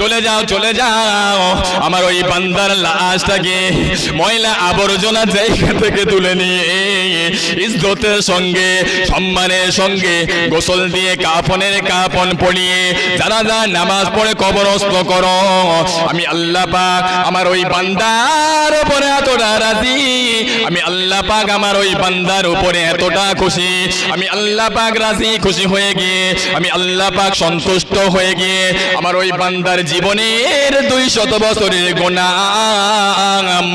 চলে যাও চলে যাও। আমার ওই বান্দার লাশটাকে ময়লা আবর্জনা জায়গা থেকে তুলে নিয়ে ইজ্জতের সঙ্গে, সম্মানের সঙ্গে গোসল দিয়ে কাফনের কাফন পড়িয়ে যারা যা নামাজ পড়ে কবরস্থ করো। আমি আল্লাহ পাক আমার ওই বান্দার উপরে এতটা রাজি। আমি আল্লাহ পাক আমার ওই বান্দার উপরে এতটা খুশি। আমি আল্লাহ পাক রাজি, খুশি হয়ে গিয়ে, আমি আল্লাহ পাক সন্তুষ্ট হয়ে গিয়ে আমার ওই বান্দার জীবনের দুই শত বছরের গোনা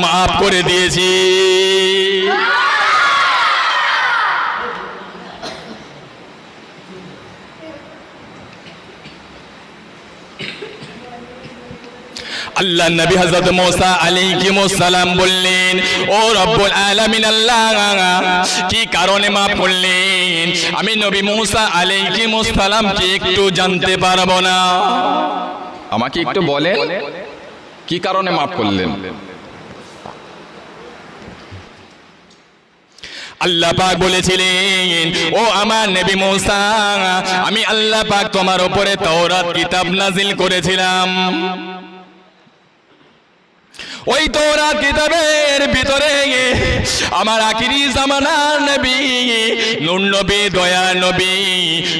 মাফ করে দিয়েছি। আল্লাহ নবী হযরত মুসা আলাইহিস সালাম বললেন, ও রব্বুল আলামিন আল্লাহ, কি কারণে মাফ করলেন? আমি নবী মুসা আলাইহিস সালাম কি একটু জানতে পারব না। আমাকে একটু বলেন কি কারণে মাফ করলেন? আল্লাহ পাক বলেছিলেন ও আমার নবী মুসা আমি আল্লাহ পাক তোমার উপরে তাওরাত কিতাব নাজিল করেছিলাম। ওই তোরা কিতাবের ভিতরে আমার আখিরি জামানার নবী নুন নবী দয়া নবী।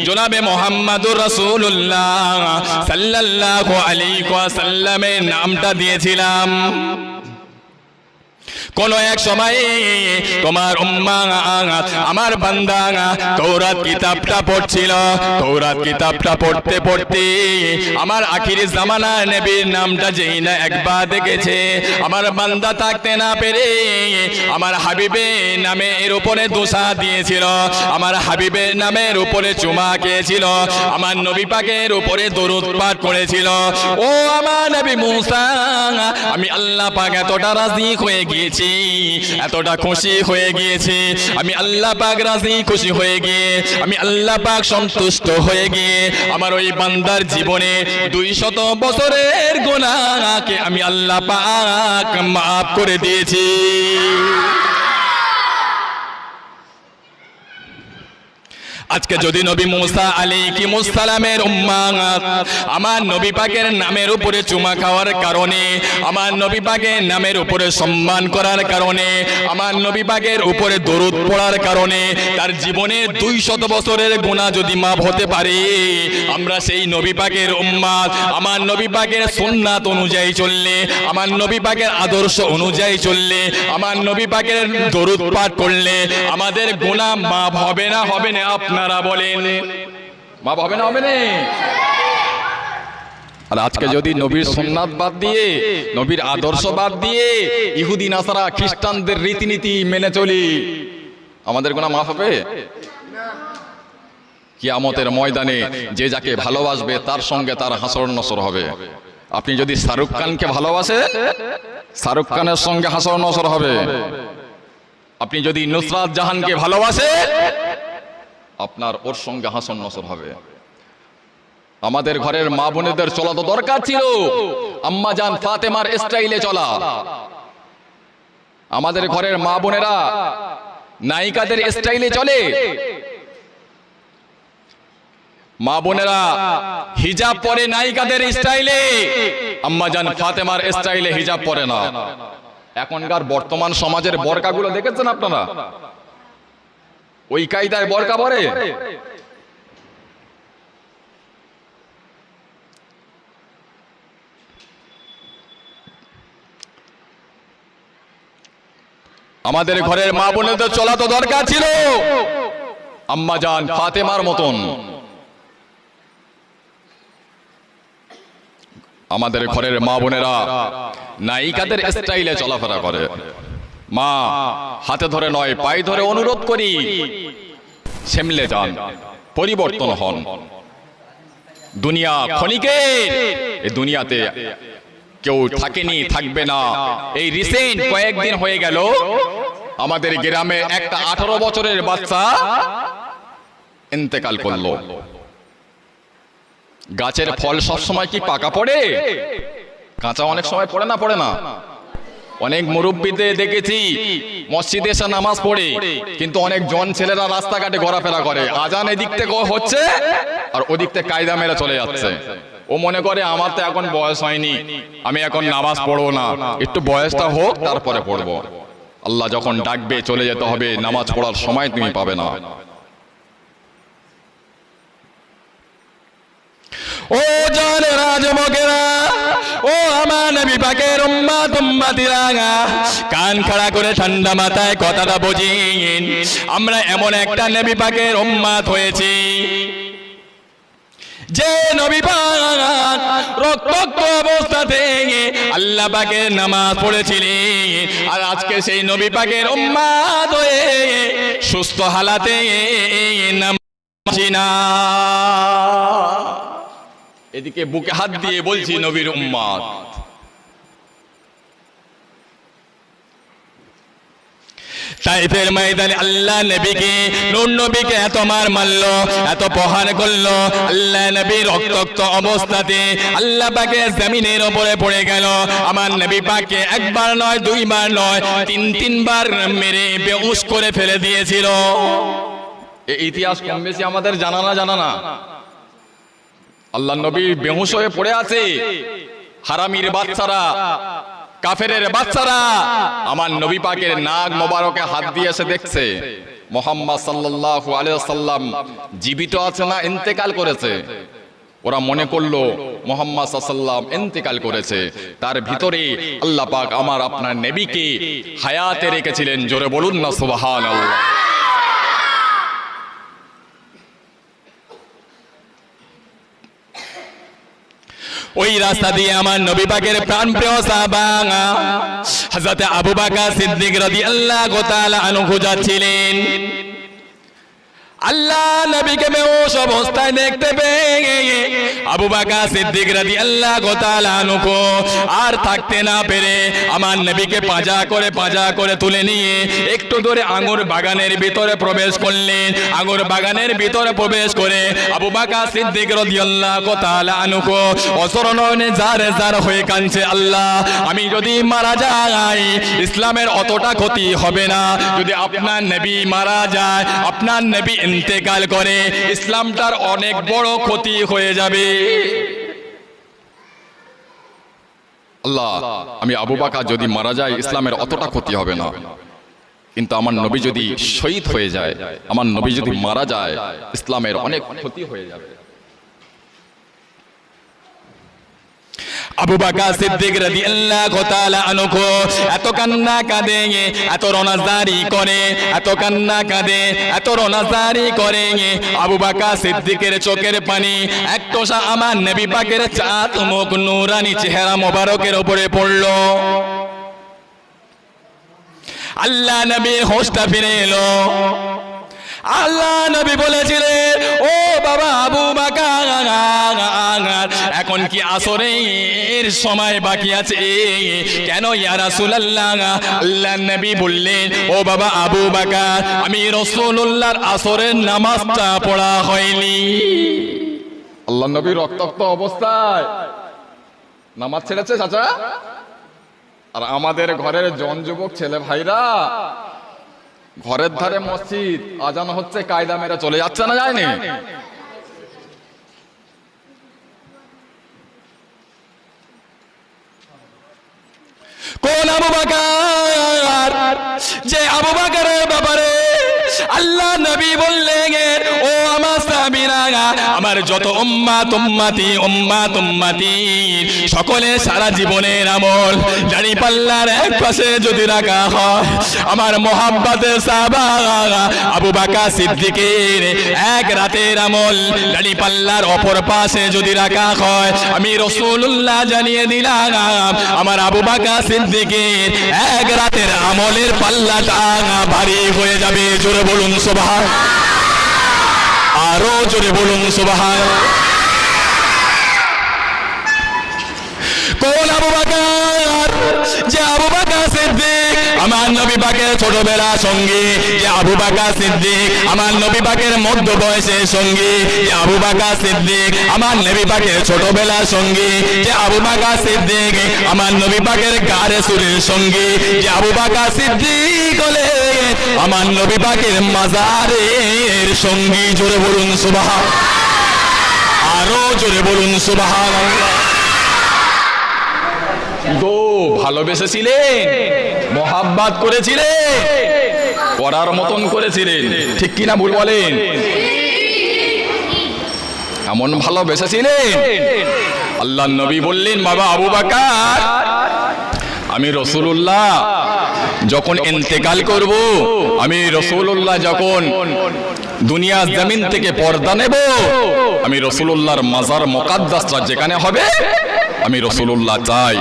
জনাবে মোহাম্মদুর রাসূলুল্লাহ। সাল্লাল্লাহু আলাইহি ওয়াসাল্লামের নামটা দিয়েছিলাম। কোন এক সময়ে তোমার আমার বান্দা তৌরাত কিতাবটা পড়ছিল। তৌরাত কিতাবটা পড়তে পড়তে আমার আখিরি জামানা নবীর নামটা যেই না একবার দেখেছে। আমার বান্দা থাকতে না পেরে আমার হাবিবের নামে এর উপরে দোষা দিয়েছিল। আমার হাবিবের নামের উপরে চুমা খেয়েছিল। আমার নবী পাকের উপরে দরুদ পাঠ করেছিল। ও আমার নবী মুসা, আমি আল্লাহ পাক এতটা রাজি হয়ে গিয়েছি এতটা খুশি হয়ে গিয়েছি। আমি আল্লাহ পাক রাজি, খুশি হয়ে গিয়ে, আমি আল্লাহ পাক সন্তুষ্ট হয়ে গিয়ে, আমার ওই বান্দার জীবনে দুই শত বছরের গোনাকে আমি আল্লাহ পাক মাফ করে দিয়েছি। আজকে যদি নবী মুসা আলী কি মুসালামের আমার নবী পাকের নামের উপরে চুমা খাওয়ার কারণে, আমার নবী পাকের নামের উপরে সম্মান করার কারণে, আমার নবী পাকের উপরে দরুদ পড়ার কারণে, তার জীবনে দুই শত বছরের গুণা যদি মাপ হতে পারে, আমরা সেই নবী পাকের উম্মাদ আমার নবী পাকের সুন্নাত অনুযায়ী চললে, আমার নবী পাকের আদর্শ অনুযায়ী চললে, আমার নবী পাকের দরুদ পাঠ করলে, আমাদের গুণা মাপ হবে না হবে না আপনারা? বলেন মাপ হবে না, হবে আর আজকে যদি নবীর সোমনাথ বাদ দিয়ে, নবীর আদর্শ বাদ দিয়ে ইহুদি, নাসারা, খ্রিস্টানদের রীতিনীতি মেনে চলি, আমাদের কোনো মাফ হবে? কিয়ামতের ময়দানে যে যাকে ভালোবাসবে, তার সঙ্গে তার হাসর নসর হবে। আপনি যদি শাহরুখ খানকে ভালোবাসেন, শাহরুখ খানের সঙ্গে হাসর নসর হবে। আপনি যদি নুসরাত জাহানকে ভালোবাসেন আপনার ওর সঙ্গে হাসন নসর হবে। আমাদের ঘরের মা বোনেদের চলা তো দরকার ছিল। আম্মা জান ফাতেমার স্টাইলে চলা। আমাদের ঘরের মা বোনেরা নায়িকাদের স্টাইলে চলে। মা বোনেরা হিজাব পরে নায়িকাদের স্টাইলে। আম্মা জান ফাতেমার স্টাইলে হিজাব পরে না। এখনকার বর্তমান সমাজের বরকাগুলো দেখেছেন আপনারা? ওই কায়দায় বরকা পরে। আমাদের ঘরের মা বোনেদের চলা তো দরকার ছিল। আম্মা জান ফাতেমার মতন। আমাদের ঘরের মা বোনেরা নায়িকাদের স্টাইলে চলাফেরা করে। মা, হাতে ধরে নয়, পায়ে ধরে অনুরোধ করি। সেমলে যান, পরিবর্তন হন। দুনিয়া ক্ষণিকের, এই দুনিয়াতে কেউ থাকেনি, থাকবে না। এই রিসেন্ট কয়েকদিন হয়ে গেল, আমাদের গ্রামে একটা আঠারো বছরের বাচ্চা ইন্তেকাল করল। গাছের ফল সব সময় কি পাকা পড়ে? কাঁচা অনেক সময় পড়ে না পড়ে না। অনেক মুরব্বীদের দেখেছি, মসজিদে এসে নামাজ পড়ে, কিন্তু অনেক জন ছেলেরা রাস্তাঘাটে ঘোরাফেরা করে। আজান এদিক থেকে হচ্ছে আর ওদিক থেকে কায়দা মেরে চলে যাচ্ছে। ও মনে করে, আমার তো এখন বয়স হয়নি, আমি এখন নামাজ পড়ব না। একটু বয়সটা হোক, তারপরে পড়ব। আল্লাহ যখন ডাকবে, চলে যেতে হবে, নামাজ পড়ার সময় তুমি পাবে না। ও জানে রাজমকেরা ও আমার নবী পাকের উম্মাত উম্মাতিরা কান খাড়া করে ঠান্ডা মাথায় কথাটা আমরা এমন একটা উম্মাত হয়েছি। যে আর আজকে সেই নবী পাকের হয়ে সুস্থ হালাতে এদিকে বুকে হাত দিয়ে বলছি নবীর উম্মাদ। তাইফের ময়দানে আল্লাহ নবীকে, নূর নবীকে এত মার মারলো, এত প্রহার করল। আল্লাহ নবী রক্তাক্ত অবস্থাতে আল্লাহ পাকে জমিনের উপরে পড়ে গেল। আমার নবী পাককে একবার নয়, দুইবার নয়, তিন, তিনবার মেরে বেউস করে ফেলে দিয়েছিল। এই ইতিহাস কম বেশি আমাদের জানা না জানা না। আল্লাহ নবী বেহুশ হয়ে পড়ে আছে। হারামির বাচ্চারা কাফেরের বাচ্চারা আমার নবী পাকের নাগ মোবারকে হাত দিয়ে এসে দেখছে। মোহাম্মদ সাল্লাহ আলিয়াল্লাম জীবিত আছে না ইন্তেকাল করেছে? ওরা মনে করল মোহাম্মদ সাল্লাম ইন্তেকাল করেছে। তার ভিতরে আল্লাহ পাক আমার আপনার নেবিকে হায়াতে রেখেছিলেন। জোরে বলুন না সুবহানাল্লাহ। ওই রাস্তা দিয়ে আমার নবী পাকের প্রাণ প্রিয় সাহাবা হযরত আবু বকর সিদ্দিক রাদিয়াল্লাহু তাআলা আনহু যাচ্ছিলেন। আল্লাহ নবীকে বেহুশ অবস্থায় দেখতে পেয়ে আবু বাকা সিদ্দিক রাদিয়াল্লাহু তাআলা আনহু। আর থাকতে না পেরে আমার নবীকে পাজা করে পাজা করে তুলে নিয়ে একটু দূরে আঙ্গুর বাগানের ভিতরে প্রবেশ করলেন। আঙ্গুর বাগানের ভিতরে প্রবেশ করে আবু বকর সিদ্দিক রাদিয়াল্লাহু তাআলা আনহু। অসরণনে জারে জার হয়ে কাঁদছে, আল্লাহ, আমি যদি মারা যাই, ইসলামের অতটা ক্ষতি হবে না। যদি আপনার নবী মারা যায়, আপনার নবী ইন্তেকাল করে, ইসলামটার অনেক বড় ক্ষতি হয়ে যাবে। আল্লাহ, আমি আবু বাকা যদি মারা যায়, ইসলামের অতটা ক্ষতি হবে না। কিন্তু আমার নবী যদি শহীদ হয়ে যায়, আমার নবী যদি মারা যায়, ইসলামের অনেক ক্ষতি হয়ে যাবে। আবু বাকা সিদ্দিক রাদিয়াল্লাহু তাআলা আনহু এত কান্না কাঁদে এত রোনাজারি করে এত কান্না কাঁদে এত রোনাজারি করে আবু বাকা সিদ্দিকের চোখের পানি, এক টোসা আমার নবী পাকের চাঁদ মুখ নূরানি চেহারা মোবারকের উপরে পড়ল। আল্লাহ নবী হোশটা ফিরে এলো। আল্লাহ নবী বলেছিলেন, ও বাবা আবু বাকার, এখন কি আসরের সময় বাকি আছে? কেন ইয়া রাসূলুল্লাহ? আল্লাহ নবী বললেন, ও বাবা আবু বাকার, আমি রাসূলুল্লাহর আসরের নামাজটা পড়া হয়নি। আল্লাহ নবী রক্তাক্ত অবস্থায় নামাজ ছেড়েছে, চাচা? আর আমাদের ঘরের জন যুবক, ছেলে ভাইরা ঘরের ধারে মসজিদ আজান হচ্ছে কায়দা মেরা চলে যাচ্ছে না যায়নি? কোন আবু বাকার? যে আবু বাকারের ব্যাপারে আল্লাহ নবী বললেন, ও আমার সাহাবীরা, আমার যত উম্মাত উম্মাতি উম্মাত উম্মাতি, সকলে সারা জীবনের আমল জানি পাল্লার এক পাশে যদি রাখা হয়, আমার মোহাব্বতের সাহাবা আবু বাকা সিদ্দিকের এক রাতের আমল জানি পাল্লার অপর পাশে যদি রাখা হয়, আমি রসুল্লাহ জানিয়ে দিলাম, আমার আবু বাকা সিদ্দিকের এক রাতের আমলের পাল্লাটা ভারী হয়ে যাবে। জোরে বলুন সোভা আরও জোরে বলুন সোভা কোন আবু বাকার, যে আবু আমার নবী পাকের ছোটবেলা সঙ্গী, যে আবু বাকা সিদ্দিক, আমার নবী পাকের মধ্য বয়সের সঙ্গী, যে আবু বাকা সিদ্দিক, আমার নবী পাকের ছোটবেলা সঙ্গী, যে আবু বাকা সিদ্দিক, আমার নবী পাকের গারে সুরের সঙ্গী, যে আবু বাকা সিদ্দিক হলে আমার নবী পাকের মাজারের সঙ্গী। জোরে বলুন সুবাহ আরও জোরে বলুন সুবহানাল্লাহ গো ভালোবেসেছিলেন মহাব্বাত করেছিলেন করার মতন করেছিলেন। ঠিক কিনা ভুল বলেন? এমন ভালোবেসেছিলেন। আল্লাহ নবী বললেন বাবা আবু বাকার আমি রসুল্লাহ যখন ইন্তেকাল করব আমি রসুল্লাহ যখন দুনিয়া জমিন থেকে পর্দা নেব। আমি রসুল্লাহর মাজার মোকাদ্দাসটা যেখানে হবে আমি রসুল্লাহ চাই।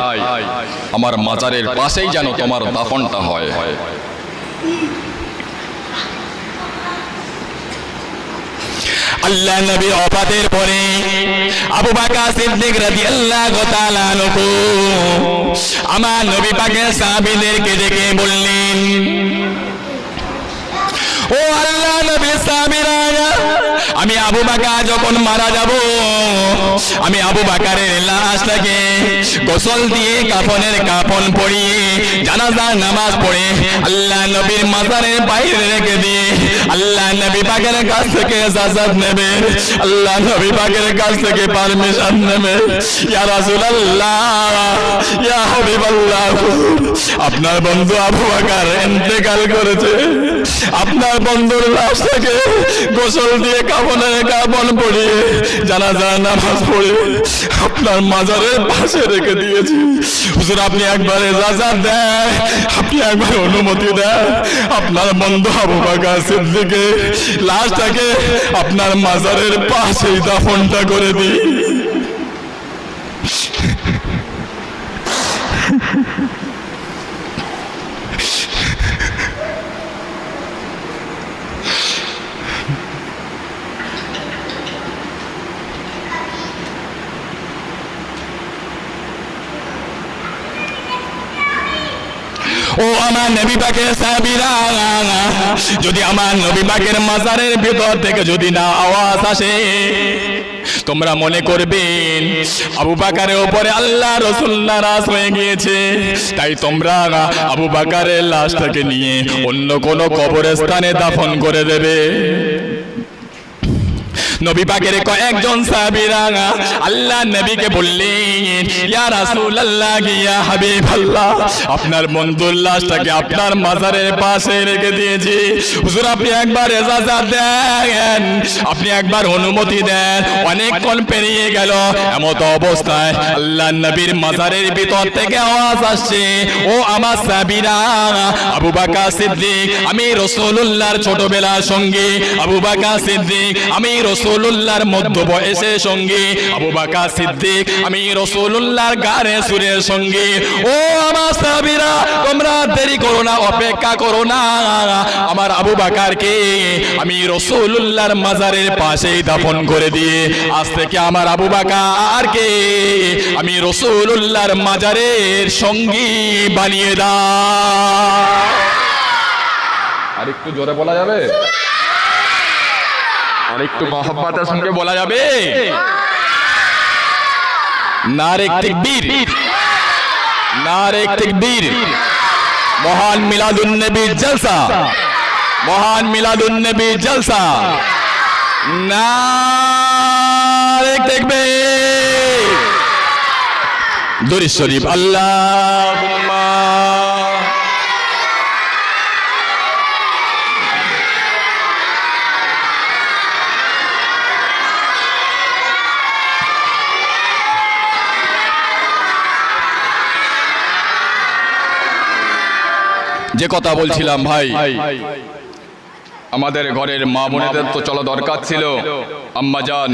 আমার মাজারের পাশেই যেন তোমার দাফনটা হয়। আল্লাহ নবী অফাতের পরে আবু বাকা সিদ্দিক রাদিয়াল্লাহু তাআলা আনহু আমার নবী পাকের সাহাবীদেরকে ডেকে বললেন ও আল্লাহ আমি আবু বাকা যখন মারা যাব, আমি আবু বাকারের গোসল দিয়ে কাফনের কাফন জানাজার নামাজ পড়ে আল্লাহ নবীর মাজারের বাইরে রেখে দিয়ে আল্লাহ নবী কাছ থেকে ইজাজত নেবে, আল্লাহ নবী কাছ থেকে পারমিশন নেবে। ইয়া রাসূলুল্লাহ, ইয়া হাবিবাল্লাহ। আপনার বন্ধু আবু বাকার ইন্তেকাল করেছে। আপনার বন্ধুর লাশটাকে গোসল দিয়ে কাফনের কাফন পরিয়ে জানাজা নামাজ পড়ে আপনার মাজারের পাশে রেখে দিয়েছি। হুজুর, আপনি একবার ইজাজত দেন, আপনি একবার অনুমতি দেন। আপনার বন্ধু আবু বাকার সিদ্দিকে লাশটাকে আপনার মাজারের পাশেই দাফনটা করে দিই। ও আমার নবী পাকের সাহাবীরা, যদি আমার নবী পাকের মাজারের ভিতর থেকে যদি না আওয়াজ আসে, তোমরা মনে করবেন আবু বাকারের উপরে আল্লাহ রসুল নারাজ হয়ে গিয়েছে। তাই তোমরা আবু বাকারের লাশটাকে নিয়ে অন্য কোনো কবরস্থানে দাফন করে দেবে। নবী পাকের কয়েকজন সাহাবীরা আল্লাহ নবীকে বললেন, ইয়া রাসূলুল্লাহ, ইয়া হাবিবাল্লাহ, আপনার বন্ধুর লাশটাকে আপনার মাজারের পাশে রেখে দিয়েছি। হুজুর, আপনি একবার ইজাজত দেন, আপনি একবার অনুমতি দেন অনেকক্ষণ পেরিয়ে গেল। এমত অবস্থায় আল্লাহ নবীর মাজারের ভিতর থেকে আওয়াজ আসছে, ও আমার সাবিরা আবু বাকা সিদ্দিক, আমি রসুল্লাহর ছোটবেলার সঙ্গে, আবু বাকা সিদ্দিক, আমি রসুল্লাহর মধ্য বয়সের সঙ্গে আবু বাকা সিদ্দিক, আমি রসুল্লাহর গানে সুরের সঙ্গে। ও আমার সাহাবীরা, তোমরা দেরি করো না, অপেক্ষা করো না। আমার আবু বাকারকে আমি রসুল্লাহর মাজারের পাশেই দাফন করে দিয়ে, আজ থেকে আমার আবু বাকারকে আমি রসুল্লাহর মাজারের সঙ্গী বানিয়ে দা আর একটু জোরে বলা যাবে? আর একটু মহব্বতের সঙ্গে বলা যাবে। নারে তাকবীর নারে তাকবীর মহান মিলাদুন নবী জলসা। মহান মিলাদুন নবী জলসা। নারে তাকবীর দরুদ শরীফ আল্লাহুম্মা। যে কথা বলছিলাম ভাই। আমাদের ঘরের মা বোনেদের তো চলা দরকার ছিল। আম্মা যান।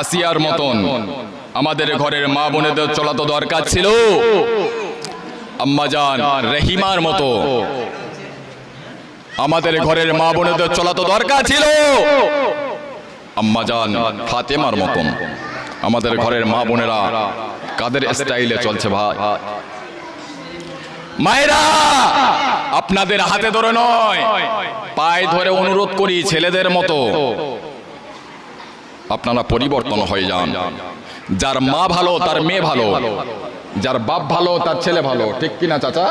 আসিয়ার মতন। আমাদের ঘরের মা বোনেদের চলা তো দরকার ছিল। আম্মা যান রহিমার মতো। আমাদের ঘরের মা বোনেদের চলা তো দরকার ছিল। আম্মা যান ফাতেমার মতন। আমাদের ঘরের মা বোনেরা কাদের স্টাইলে চলছে ভাই? মায়েরা, আপনাদের হাতে ধরে নয়, পায়ে ধরে অনুরোধ করি ছেলেদের মতো। আপনারা পরিবর্তন হয়ে যান। যার মা ভালো, তার মেয়ে ভালো। যার বাপ ভালো, তার ছেলে ভালো। ঠিক কিনা, চাচা?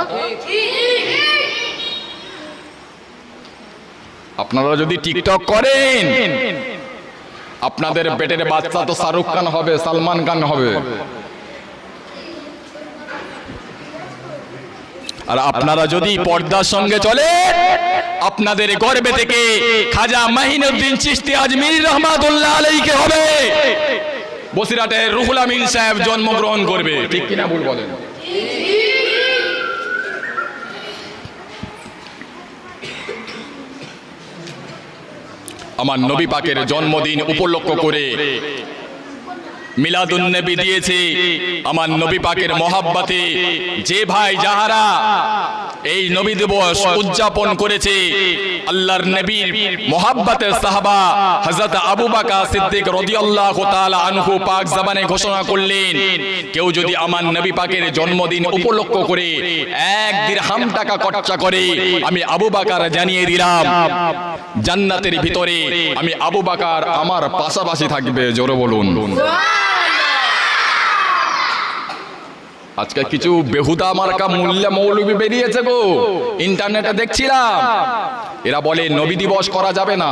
আপনারা যদি টিকটক করেন, আপনাদের পেটের বাচ্চা তো শাহরুখ খান হবে, সালমান খান হবে। আর আপনারা যদি পর্দার সঙ্গে চলে আপনাদের গর্বে থেকে খাজা মাহিনুদ্দিন চিশতি আজমির রহমাতুল্লাহ আলাইকে হবে। বসিরাটের রুহুল আমিন সাহেব জন্মগ্রহণ করবে। ঠিক কিনা ভুল বলেন। আমার নবী পাকের জন্মদিন উপলক্ষ করে মিলাদুন নবী দিয়েছে আমার নবী পাকের মহাব্বাতে। যে ভাই, যাহারা এই নবী দিবস উদযাপন করেছে, আল্লাহর নবীর মহাব্বাতের সাহাবা হযরত আবু বকর সিদ্দিক রাদিয়াল্লাহু তাআলা আনহু পাক জবানে ঘোষণা করলেন, কেউ যদি আমার নবী পাকের জন্মদিন উপলক্ষ করে এক দিরহাম টাকা খরচা করে, আমি আবু বকর জানিয়ে দিলাম, জান্নাতের ভিতরে আমি আবু বকর আমার পাশাপাশি থাকবে, জোরে বলুন। আজকে কিছু বেহুদা মার্কা মূল্য মৌলবি বেরিয়েছে গো। ইন্টারনেটে দেখছিলাম। এরা বলে নবী দিবস করা যাবে না।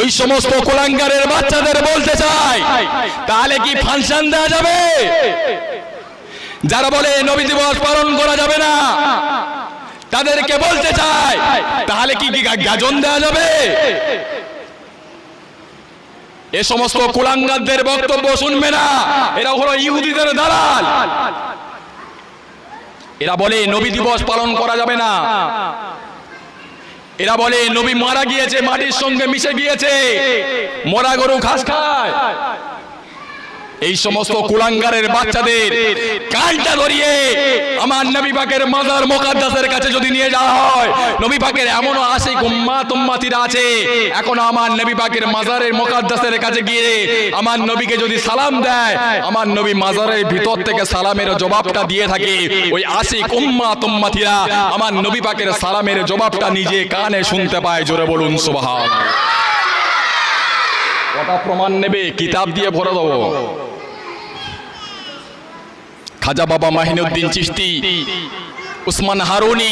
ওই সমস্ত কোলাঙ্গারের বাচ্চাদের বলতে চাই, তাহলে কি ফাংশন দেওয়া যাবে? যারা বলে নবী দিবস পালন করা যাবে না, তাদেরকে বলতে চাই, তাহলে কি গাজন দেওয়া যাবে? এ সমস্ত কুলাঙ্গারদের বক্তব্য শুনবে না। এরা হলো ইহুদিদের দালাল। এরা বলে, নবী দিবস পালন করা যাবে না। এরা বলে, নবী মারা গিয়েছে, মাটির সঙ্গে মিশে গিয়েছে। মরা গরু ঘাস খায়। এই সমস্ত কুলাঙ্গারের বাচ্চাদের কানটা ধরিয়ে আমার নবী পাকের মাজার মোকাদ্দাসের কাছে যদি নিয়ে যাওয়া হয় নবী পাকের এমনও আশিক উম্মাত উম্মাতিরা আছে। এখন আমার নবী পাকের মাজারের মোকাদ্দাসের কাছে গিয়ে আমার নবীকে যদি সালাম দেয় আমার নবী মাজারের ভিতর থেকে সালামের জবাবটা দিয়ে থাকে। ওই আশিক উম্মাত উম্মাতিরা আমার নবী পাকের সালামের জবাবটা নিজে কানে শুনতে পায় জোরে বলুন সুবহান কটা প্রমাণ নেবে কিতাব দিয়ে ভরে দেবো। খাজা বাবা মাহিনুদ্দিন চিশতি উসমান হারুনি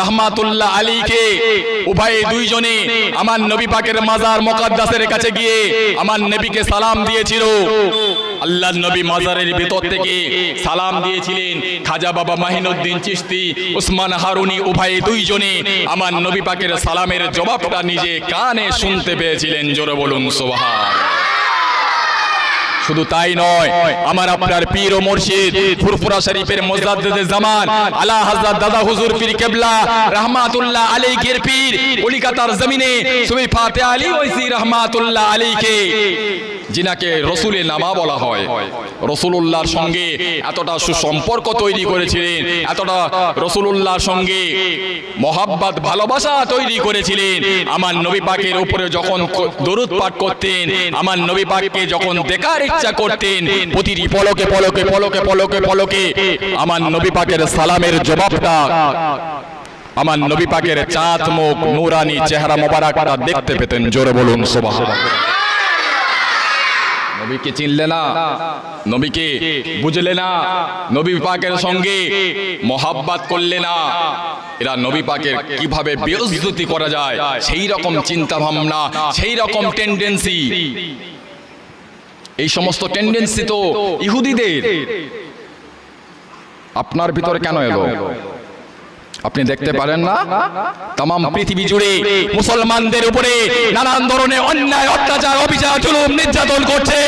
রহমাতুল্লাহ আলীকে উভয়ে দুইজনে আমার নবী পাকের মাজার মোকাদ্দাসের কাছে গিয়ে আমার নবীকে সালাম দিয়েছিল। আল্লাহ নবী মাজারের ভেতর থেকে সালাম দিয়েছিলেন খাজা বাবা মাহিনুদ্দিন চিশতি উসমান হারুনি উভয়ে দুইজনে আমার নবী পাকের সালামের জবাবটা নিজে কানে শুনতে পেয়েছিলেন। জোরে বলুন সুবহান। শুধু তাই নয়, আমার আপনার পীর ও মুর্শিদ, ফুরফুরা শরীফের মুজাদ্দিদে জামান, আলা হযরত দাদা হুজুর পীর কেবলা, রহমাতুল্লাহ আলাইহির পীর, কলিকাতার জমিনে, সুবি ফাতে আলী ওইসি রহমাতুল্লাহ আলাইকে যিনাকে রসুলের নামা বলা হয়। রসুলুল্লাহর সঙ্গে এতটা সুসম্পর্ক তৈরি করেছিলেন, এতটা রসুলুল্লাহর সঙ্গে মহাব্বাত, ভালোবাসা তৈরি করেছিলেন। আমার নবী পাকের উপরে যখন দরুদ পাঠ করতেন, আমার নবী পাককে যখন দেখার ইচ্ছা করতেন, প্রতিটি পলকে পলকে পলকে পলকে পলকে আমার নবী পাকের সালামের জবাবটা, আমার নবী পাকের চাঁদ মুখ, নুরানি চেহারা মোবারকটা দেখতে পেতেন। জোরে বলুন সুবহান নবীকে চিনলে না, নবীকে বুঝলে না, নবী পাকের সঙ্গে মহাব্বাত করলে না। এরা নবী পাকের কীভাবে বেউজ্জতি করা যায়, সেই রকম চিন্তা ভাবনা সেই রকম টেন্ডেন্সি এই সমস্ত টেন্ডেন্সি তো ইহুদিদের। আপনার ভিতরে কেন এলো? আপনি দেখতে পারেন না? তাম পৃথিবী জুড়ে মুসলমানদের উপরে নানান ধরনের অন্যায় অত্যাচার অবিচার জুলুম নির্যাতন করছে।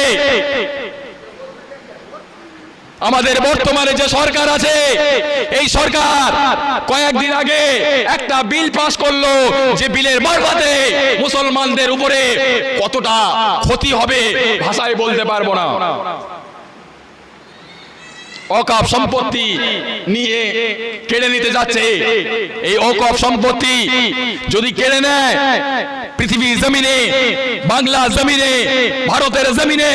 আমাদের বর্তমানে যে সরকার আছে এই সরকার কয়েকদিন আগে একটা বিল পাস করল যে বিলের মারফতে মুসলমানদের উপরে কতটা ক্ষতি হবে ভাষায় বলতে পারব না। অকাপ সম্পত্তি নিয়ে কেড়ে নিতে যাচ্ছে। এই অকাপ সম্পত্তি যদি কেড়ে নেয় পৃথিবীর জমিনে বাংলা জমিনে ভারতের জমিনে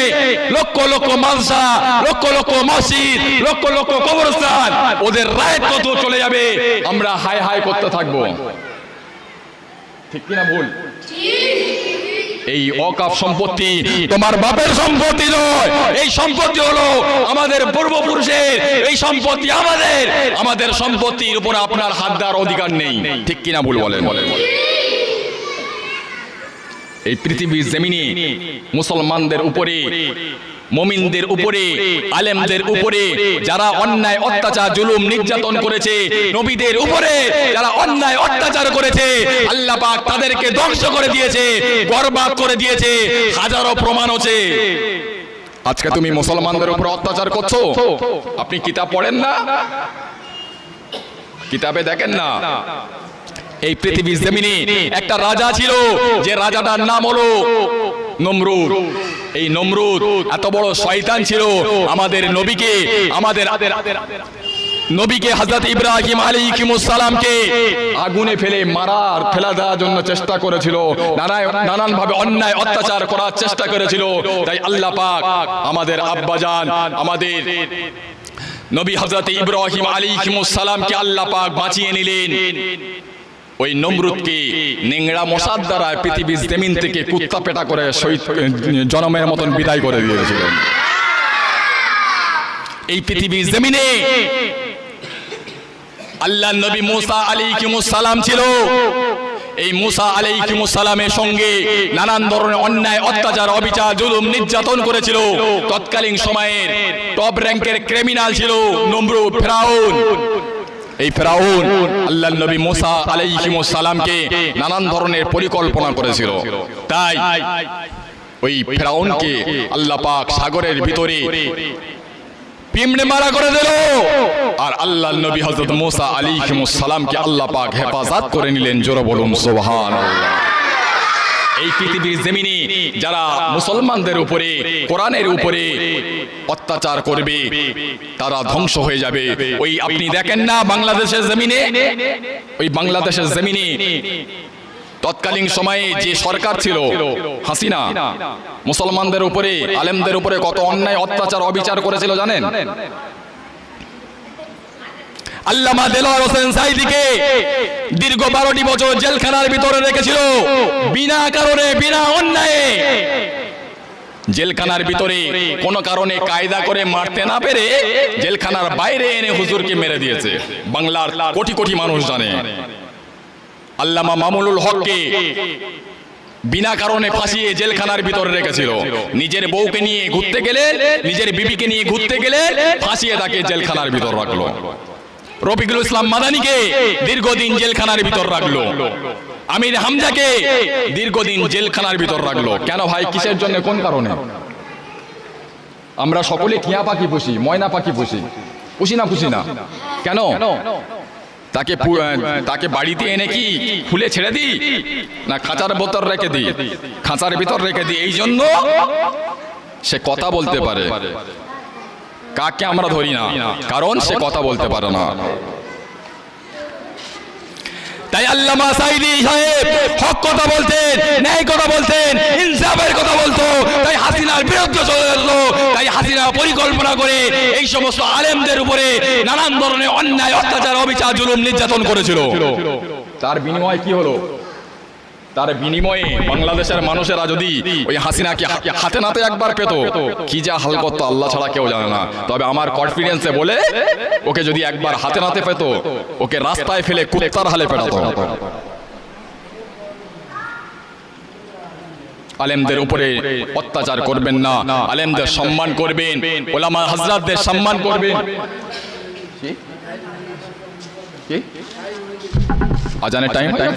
লক্ষ লক্ষ মালসা লক্ষ লক্ষ মসজিদ লক্ষ লক্ষ কবরস্থান ওদের রায় কত চলে যাবে। আমরা হাই হাই করতে থাকব। ঠিক কিনা ভুল? এই অকাপ সম্পত্তি তোমার বাপের সম্পত্তি নয়। এই সম্পত্তি হলো আমাদের পূর্বপুরুষের। এই সম্পত্তি আমাদের। আমাদের সম্পত্তির উপর আপনার হাত দেওয়ার অধিকার নেই। ঠিক কিনা ভুল বলেন? এই পৃথিবীর জমিনে মুসলমানদের উপরে মমিনদের উপরে, আলেমদের উপরে, যারা অন্যায়, অত্যাচার, জুলুম, নির্যাতন করেছে, নবীদের উপরে, যারা অন্যায়, অত্যাচার করেছে, আল্লাহ পাক তাদেরকে ধ্বংস করে দিয়েছে, বরবাদ করে দিয়েছে, হাজারো প্রমাণ আছে। আজকে তুমি মুসলমানদের উপর অত্যাচার করছ? আপনি কিতাব পড়েন না? কিতাবে দেখেন না? এই পৃথিবীর জমিনে একটা রাজা ছিল, যে রাজাটার নাম হলো নমরুদ। এই নমরুদ এত বড় শয়তান ছিল, আমাদের নবীকে আমাদের নবীকে হযরত ইব্রাহিম আলাইহিস সালামকে আগুনে ফেলে মারার, ফেলা দেওয়ার জন্য চেষ্টা করেছিল নানান ভাবে অন্যায়, অত্যাচার করার চেষ্টা করেছিল। তাই আল্লাহ পাক আমাদের আব্বাজান, আমাদের নবী হযরত ইব্রাহিম আলাইহিস সালামকে আল্লাহ পাক বাঁচিয়ে নিলেন। ওই নমরুদকে নেংড়া মশার দ্বারা পৃথিবীর জমিন থেকে কুত্তা পেটা করে শহীদ জনমের মতন বিদায় করে দিয়েছিলেন এই পৃথিবীর জমিনে আল্লাহ নবী মুসা আলাইহিস সালাম ছিল। এই মুসা আলাইহিস সালামের সঙ্গে নানান ধরনের অন্যায়, অত্যাচার, অবিচার, জুলুম, নির্যাতন করেছিল। তৎকালীন সময়ের টপ র্যাঙ্কের ক্রিমিনাল ছিল নমরুদ ফেরাউন। এই ফেরাউন, আল্লাহ নবী মুসা আলাইহিস সালামকে নানান ধরনের পরিকল্পনা করেছিল। তাই ওই ফেরাউনকে আল্লাহ পাক সাগরের ভিতরে পিমড়ে মারা করে দিল। আর আল্লাহ নবী হযরত মুসা আলাইহিস সালামকে আল্লাহ পাক হেফাজত করে নিলেন। জোরে বলুন, সুবহানাল্লাহ। এই পৃথিবীর জমিনে যারা মুসলমানদের উপরে, কোরআনের উপরে অত্যাচার করবে, তারা ধ্বংস হয়ে যাবে। ওই আপনি দেখেন না বাংলাদেশের জমিনে? ওই বাংলাদেশের জমিনে তৎকালীন সময়ে যে সরকার ছিল, হাসিনা, মুসলমানদের উপরে, আলেমদের উপরে কত অন্যায়, অত্যাচার, অবিচার করেছিল জানেন? আল্লামা দেলোয়ার হোসেন সাইদিকে দীর্ঘ বারোটি বছর জেলখানার ভিতরে রেখেছিল। বিনা কারণে, বিনা অন্যায়ে। জেলখানার ভিতরে কোনো কারণে কায়দা করে মারতে না পেরে জেলখানার বাইরে এনে হুজুরকে মেরে দিয়েছে। বাংলার কোটি কোটি মানুষ জানে। আল্লামা মামুনুল হককে বিনা কারণে ফাঁসিয়ে জেলখানার ভিতরে রেখেছিল। নিজের বউকে নিয়ে ঘুরতে গেলে, নিজের বিবিকে নিয়ে ঘুরতে গেলে ফাঁসিয়ে তাকে জেলখানার ভিতর রাখল। রফিকুল ইসলাম মাদানিকে দীর্ঘদিন জেলখানার ভিতর রাখল। আমির হামজাকে দীর্ঘদিন জেলখানার ভিতর রাখল। কেন ভাই, কিসের জন্য, কোন কারণে? আমরা সকলে টিয়া পাখি পুষি, ময়না পাখি পুষি। পুষি না পুষি না? কেন? তাকে তাকে বাড়িতে এনে কি খুলে ছেড়ে দিই? না খাঁচার বোতল রেখে দিই? খাঁচার ভিতর রেখে দিই? এই জন্য সে কথা বলতে পারে। কাকে আমরা ধরি না? কারণ সে কথা বলতে পারে না। তাই আল্লামা সাইদি সাহেব হক কথা বলতেন, ন্যায় কথা বলতেন, ইনসাফের কথা বলতো, তাই হাসিনার বিরুদ্ধে চলে যেত, তাই হাসিনা পরিকল্পনা করে এই সমস্ত আলেমদের উপরে নানান ধরনের অন্যায়, অত্যাচার, অবিচার, জুলুম নির্যাতন করেছিল। তার বিনিময় কি হলো? তার বিনিময়ে বাংলাদেশের মানুষেরা যদি ওই হাসিনাকে হাতে নাতে একবার পেত কি যা হাল করত আল্লাহ ছাড়া কেউ জানে না। তবে আমার কনফিডেন্সে বলে ওকে যদি একবার হাতে নাতে পেত ওকে রাস্তায় ফেলে কুত্তার হালে পেটাতো। আলেমদের উপরে অত্যাচার করবেন না। আলেমদের সম্মান করবেন। ওলামা হাজরাতদের সম্মান করবেন। আজানের টাইম টাইম